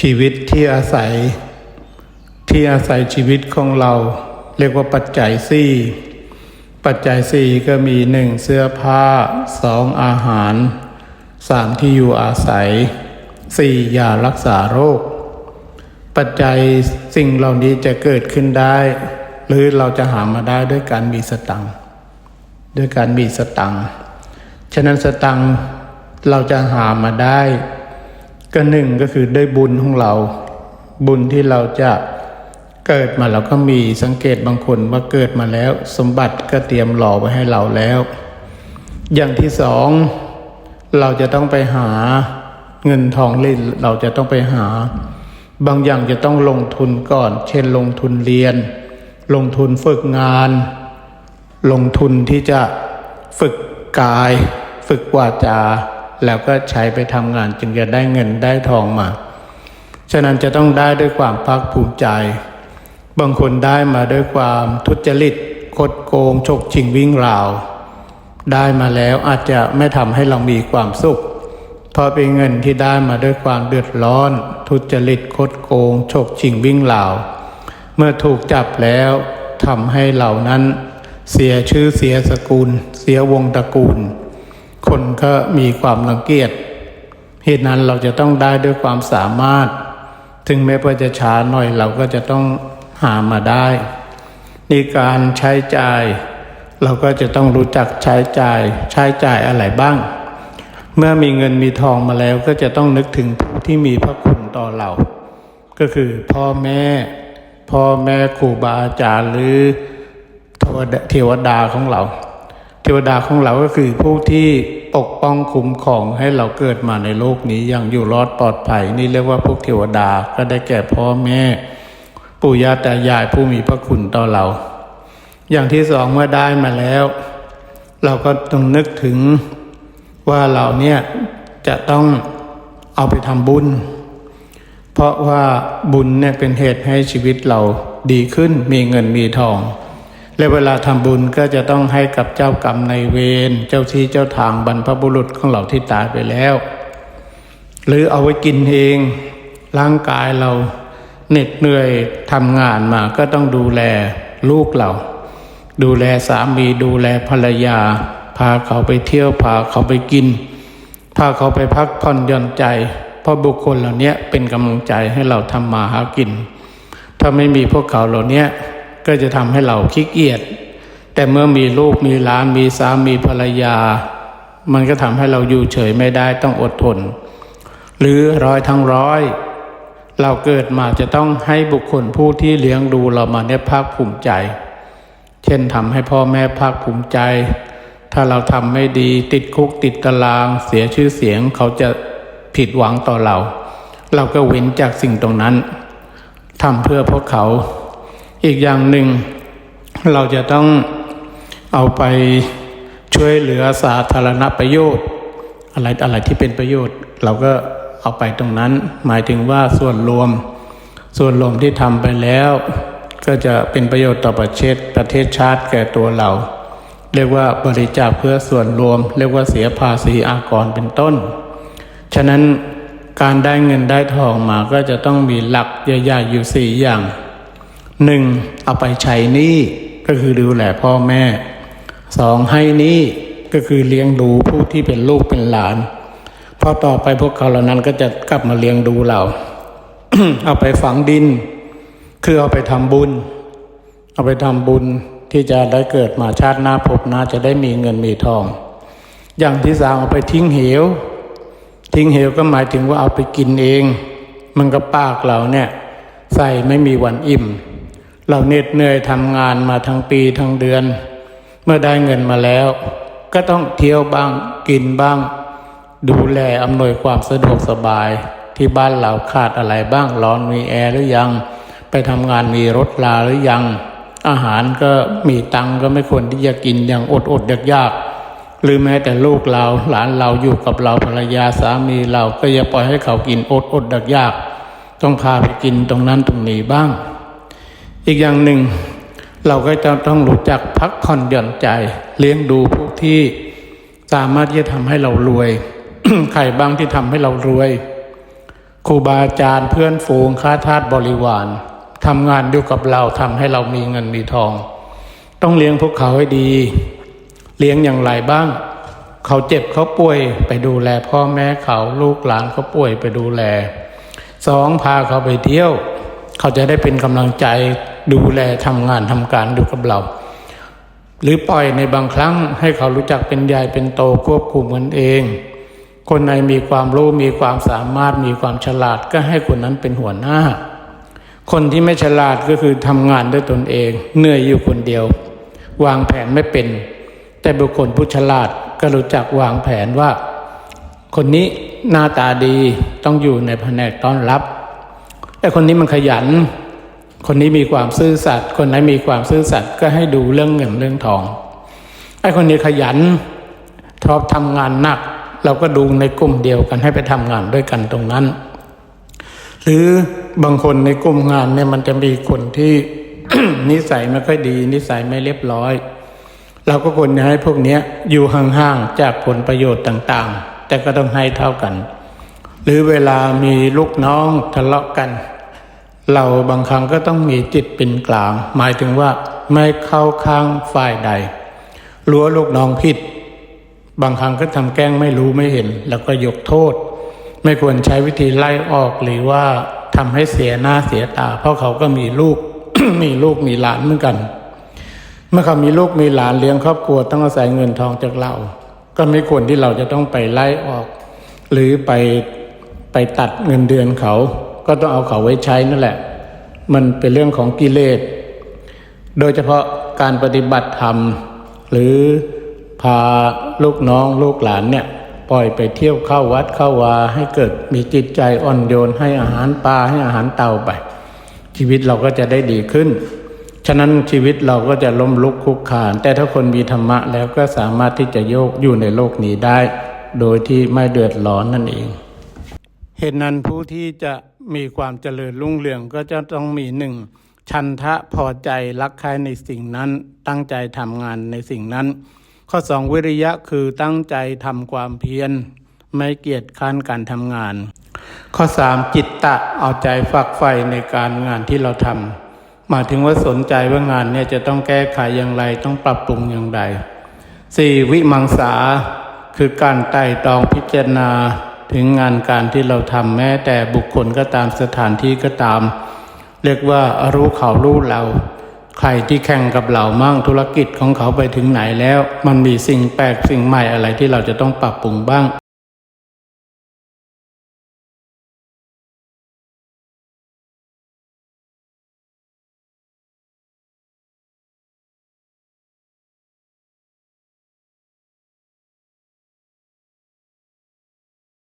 ชีวิตที่อาศัย ที่อาศัยชีวิตของเรา เรียกว่าปัจจัยสี่ปัจจัยสี่ก็มีหนึ่งเสื้อผ้าสองอาหารสามที่อยู่อาศัยสี่ยารักษาโรค ปัจจัยสิ่งเหล่านี้จะเกิดขึ้นได้ หรือเราจะหามาได้ด้วยการมีสตังด้วยการมีสตังฉะนั้นสตังเราจะหามาได้ ก็หนึ่งก็คือด้วยบุญของเรา บุญที่เราจะเกิดมาเราก็มีสังเกตบางคนว่าเกิดมาแล้ว สมบัติก็เตรียมหล่อไว้ให้เราแล้ว อย่างที่สองเราจะต้องไปหาเงินทองเล่นเราจะต้องไปหา บางอย่างจะต้องลงทุนก่อน เช่นลงทุนเรียน ลงทุนฝึกงาน ลงทุนที่จะฝึกกาย ฝึกวาจา แล้วก็ใช้ไปทำงานจึงจะได้เงินได้ทองมา ฉะนั้นจะต้องได้ด้วยความภาคภูมิใจ บางคนได้มาด้วยความทุจริตคดโกงฉกชิงวิ่งราว ได้มาแล้วอาจจะไม่ทำให้เรามีความสุข เพราะเป็นเงินที่ได้มาด้วยความเดือดร้อน ทุจริตคดโกงฉกชิงวิ่งราว เมื่อถูกจับแล้วทำให้เหล่านั้นเสียชื่อเสียสกุล เสียวงตระกูล คนก็มีความรังเกียจเหตุนั้นเราจะต้องได้ด้วยความสามารถ ถึงแม้ว่าจะช้าหน่อยเราก็จะต้องหามาได้ในการใช้จ่าย เราก็จะต้องรู้จักใช้จ่าย ใช้จ่ายอะไรบ้าง เมื่อมีเงินมีทองมาแล้วก็จะต้องนึกถึงผู้ที่มีพระคุณต่อเรา ก็คือพ่อแม่ พ่อแม่ครูบาอาจารย์หรือเทวดาของเรา ทวดาของเราก็คือผู้ที่ปกป้องคุ้มครองให้เราเกิดมาในโลกนี้อย่างอยู่รอดปลอดภัย นี่เรียกว่าพวกเทวดาก็ได้แก่พ่อแม่ ปู่ย่าตายายผู้มีพระคุณต่อเรา อย่างที่สองเมื่อได้มาแล้ว เราก็ต้องนึกถึงว่าเราเนี่ยจะต้องเอาไปทำบุญ เพราะว่าบุญเนี่ยเป็นเหตุให้ชีวิตเราดีขึ้นมีเงินมีทอง และเวลาทำบุญก็จะต้องให้กับเจ้ากรรมในเวรเจ้าที่เจ้าทางบรรพบุรุษของเราที่ตายไปแล้ว หรือเอาไว้กินเองร่างกายเราเหน็ดเหนื่อยทำงานมาก็ต้องดูแลลูกเรา ดูแลสามีดูแลภรรยา พาเขาไปเที่ยวพาเขาไปกิน พาเขาไปพักผ่อนหย่อนใจ เพราะบุคคลเหล่านี้เป็นกำลังใจให้เราทำมาหากิน ถ้าไม่มีพวกเขาเหล่านี้ ก็จะทำให้เราขี้เกียจแต่เมื่อมีลูกมีหลานมีสามีภรรยา มันก็ทำให้เราอยู่เฉยไม่ได้ต้องอดทน หรือร้อยทั้งร้อย เราเกิดมาจะต้องให้บุคคลผู้ที่เลี้ยงดูเรามาเนี่ยภาคภูมิใจ เช่นทำให้พ่อแม่ภาคภูมิใจ ถ้าเราทำไม่ดีติดคุกติดตารางเสียชื่อเสียงเขาจะผิดหวังต่อเรา เราก็เว้นจากสิ่งตรงนั้นทำเพื่อพวกเขา อีกอย่างหนึ่ง เราจะต้องเอาไปช่วยเหลือสาธารณประโยชน์ อะไรอะไรที่เป็นประโยชน์ เราก็เอาไปตรงนั้น หมายถึงว่าส่วนรวม ส่วนรวมที่ทำไปแล้ว ก็จะเป็นประโยชน์ต่อประเทศประเทศชาติแก่ตัวเรา เรียกว่าบริจาคเพื่อส่วนรวม เรียกว่าเสียภาษีอากรเป็นต้น ฉะนั้นการได้เงินได้ทองมาก็จะต้องมีหลักใหญ่ๆอยู่สี่อย่าง หนึ่งเอาไปใช้หนี้ก็คือดูแลพ่อแม่สองให้หนี้ก็คือเลี้ยงดูผู้ที่เป็นลูกเป็นหลานพอต่อไปพวกเขาเหล่านั้นก็จะกลับมาเลี้ยงดูเรา เอาไปฝังดิน คือเอาไปทำบุญ เอาไปทำบุญที่จะได้เกิดมาชาติหน้าภพหน้าจะได้มีเงินมีทอง อย่างที่สามเอาไปทิ้งเหว ทิ้งเหวก็หมายถึงว่าเอาไปกินเอง มันก็ปากเราเนี่ย ใส่ไม่มีวันอิ่ม เราเหน็ดเหนื่อยทำงานมาทั้งปีทั้งเดือน เมื่อได้เงินมาแล้ว ก็ต้องเที่ยวบ้างกินบ้าง ดูแลอำนวยความสะดวกสบาย ที่บ้านเราขาดอะไรบ้างร้อนมีแอร์หรือยัง ไปทำงานมีรถลาหรือยัง อาหารก็มีตังก็ไม่ควรที่จะกินอย่างอดอดยากยากๆหรือแม้แต่ลูกเราหลานเราอยู่กับเราภรรยาสามีเราก็อย่าปล่อยให้เขากินอดอดยากยาก ต้องพาไปกินตรงนั้นตรงนี้บ้าง อีกอย่างหนึ่ง เราก็จะต้องรู้จักพักผ่อนหย่อนใจ เลี้ยงดูพวกที่สามารถที่จะทำให้เรารวย ใครบ้างที่ทำให้เรารวยครูบาอาจารย์เพื่อนฝูงค้าทาสบริวารทำงานอยู่กับเราทำให้เรามีเงินมีทอง ต้องเลี้ยงพวกเขาให้ดี เลี้ยงอย่างไรบ้าง เขาเจ็บเขาป่วยไปดูแลพ่อแม่เขาลูกหลานเขาป่วยไปดูแลสองพาเขาไปเที่ยว เขาจะได้เป็นกำลังใจ ดูแลทำงานทำการอยู่กับเรา หรือปล่อยในบางครั้งให้เขารู้จักเป็นใหญ่เป็นโตควบคุมกันเอง คนไหนมีความรู้มีความสามารถมีความฉลาดก็ให้คนนั้นเป็นหัวหน้า คนที่ไม่ฉลาดก็คือทำงานด้วยตนเอง เหนื่อยอยู่คนเดียว วางแผนไม่เป็น แต่บุคคลผู้ฉลาดก็รู้จักวางแผนว่า คนนี้หน้าตาดีต้องอยู่ในแผนกต้อนรับไอ้คนนี้มันขยัน คนนี้มีความซื่อสัตย์คนไหนมีความซื่อสัตย์ก็ให้ดูเรื่องเงินเรื่องทองไอ้คนนี้ขยันชอบทำงานหนัก เราก็ดูในกลุ่มเดียวกันให้ไปทำงานด้วยกันตรงนั้น หรือบางคนในกลุ่มงานเนี่ยมันจะมีคนที่นิสัยไม่ค่อยดี นิสัยไม่เรียบร้อย เราก็ควรจะให้พวกนี้อยู่ห่างๆจากผลประโยชน์ต่างๆ แต่ก็ต้องให้เท่ากัน หรือเวลามีลูกน้องทะเลาะกัน เราบางครั้งก็ต้องมีจิตเป็นกลาง หมายถึงว่าไม่เข้าข้างฝ่ายใดรู้ว่าลูกน้องผิด บางครั้งก็ทำแกล้งไม่รู้ไม่เห็น แล้วก็ยกโทษ ไม่ควรใช้วิธีไล่ออกหรือว่าทำให้เสียหน้าเสียตา เพราะเขาก็มีลูกมีลูกมีหลานเหมือนกัน เมื่อเขามีลูกมีหลานเลี้ยงครอบครัวต้องอาศัยเงินทองจากเรา ก็ไม่ควรที่เราจะต้องไปไล่ออก หรือไปไปตัดเงินเดือนเขา ก็ต้องเอาเขาไว้ใช้นั่นแหละ มันเป็นเรื่องของกิเลส โดยเฉพาะการปฏิบัติธรรม หรือพาลูกน้องลูกหลานเนี่ยปล่อยไปเที่ยวเข้าวัดเข้าวาให้เกิดมีจิตใจอ่อนโยนให้อาหารปลาให้อาหารเต่าไป ชีวิตเราก็จะได้ดีขึ้น ฉะนั้นชีวิตเราก็จะล้มลุกคลุกคลาน แต่ถ้าคนมีธรรมะแล้วก็สามารถที่จะโยกอยู่ในโลกนี้ได้ โดยที่ไม่เดือดร้อนนั่นเอง เหตุนั้นผู้ที่จะ มีความเจริญรุ่งเรืองก็จะต้องมีหนึ่งชันทะพอใจรักใครในสิ่งนั้น ตั้งใจทำงานในสิ่งนั้น ข้อสองวิริยะคือตั้งใจทำความเพียรไม่เกียจค้านการทำงาน ข้อสามจิตตะเอาใจฝักใฝ่ในการงานที่เราทำหมายถึงว่าสนใจว่างานเนี่ยจะต้องแก้ไขอย่างไรต้องปรับปรุงอย่างไรสี่วิมังสาคือการไต่ตองพิจารณา ถึงงานการที่เราทำแม้แต่บุคคลก็ตามสถานที่ก็ตาม เรียกว่ารู้เขารู้เรา ใครที่แข่งกับเรามั่งธุรกิจของเขาไปถึงไหนแล้ว มันมีสิ่งแปลกสิ่งใหม่อะไรที่เราจะต้องปรับปรุงบ้าง